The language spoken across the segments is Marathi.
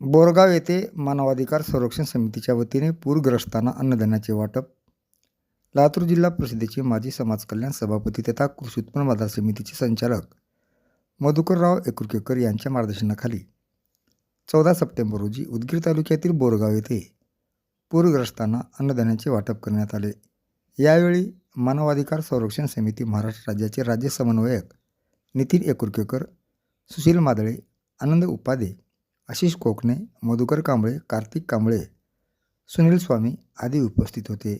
बोरगाव येथे मानवाधिकार संरक्षण समितीच्या वतीने पूरग्रस्तांना अन्नधान्याचे वाटप. लातूर जिल्हा परिषदेचे माजी समाज कल्याण सभापती तथा कृषी उत्पन्न बाजार समितीचे संचालक मधुकरराव एकुरकेकर यांच्या मार्गदर्शनाखाली चौदा सप्टेंबर रोजी उदगीर तालुक्यातील बोरगाव येथे पूरग्रस्तांना अन्नधान्याचे वाटप करण्यात आले. यावेळी मानवाधिकार संरक्षण समिती महाराष्ट्र राज्याचे राज्य समन्वयक नितीन एकुरकेकर सुशील मादळे आनंद उपाध्ये आशिष कोकणे मधुकर कांबळे कार्तिक कांबळे सुनील स्वामी आदी उपस्थित होते.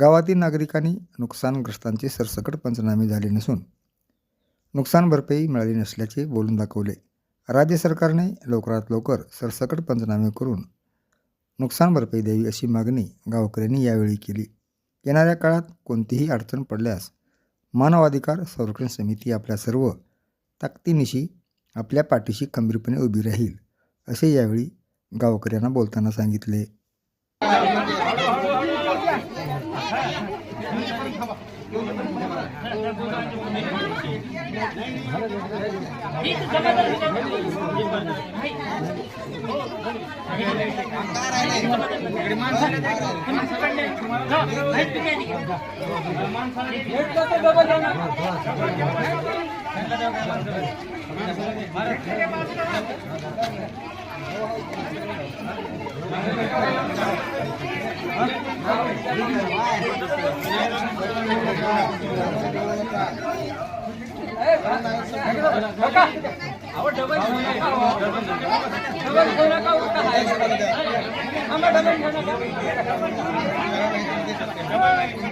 गावातील नागरिकांनी नुकसानग्रस्तांचे सरसकट पंचनामे झाले नसून नुकसान भरपाई मिळाली नसल्याचे बोलून दाखवले. राज्य सरकारने लवकरात लवकर सरसकट पंचनामे करून नुकसान भरपाई द्यावी अशी मागणी गावकऱ्यांनी यावेळी केली. येणाऱ्या काळात कोणतीही अडचण पडल्यास मानवाधिकार संरक्षण समिती आपल्या सर्व ताकदीनिशी आपल्या पाठीशी खंबीरपणे उभी राहील. असे यावेळी गावकऱ्यांना बोलताना सांगितले. আমরা